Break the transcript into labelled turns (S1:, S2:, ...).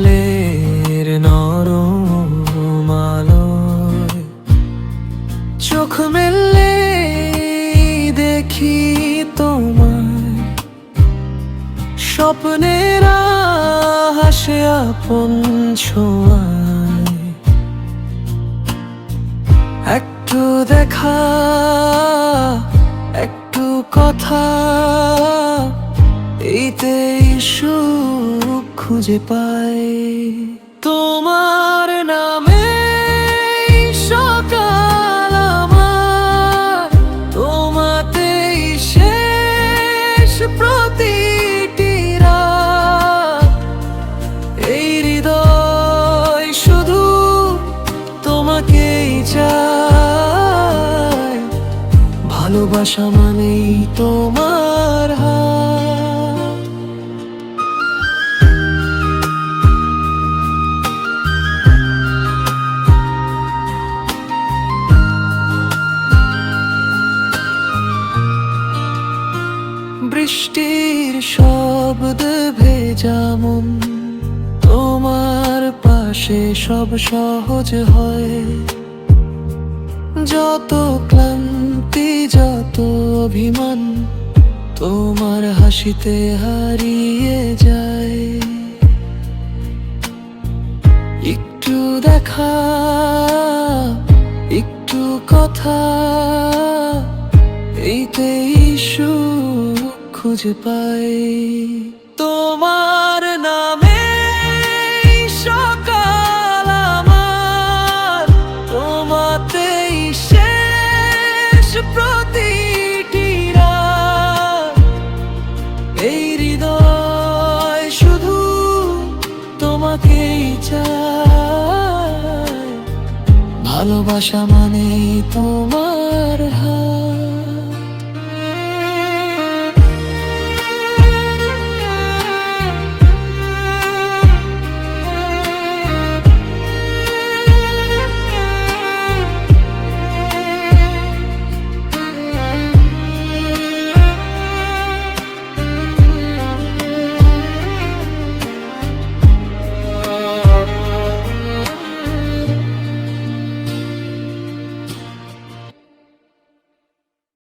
S1: সকালের নরম চোখ মেললে দেখি তোমার স্বপ্নেরা হাসে আপন একটু দেখা, একটু কথা, এইতেই সুখ খুঁজে পাই। তোমার নামে এই হৃদয় শুধু তোমাকেই ভালোবাসা মানেই তোমার বৃষ্টির শব্দ ভেজা মন। তোমার পাশে সব সহজ হয়। যত ক্লান্তি, যত অভিমান, তোমার হাসিতে হারিয়ে যায়। একটু দেখা, একটু কথা, এইতেই খুঁজে পাই। তোমার নামে এই হৃদয় শুধু তোমাকেই ভালোবাসা মানে তোমার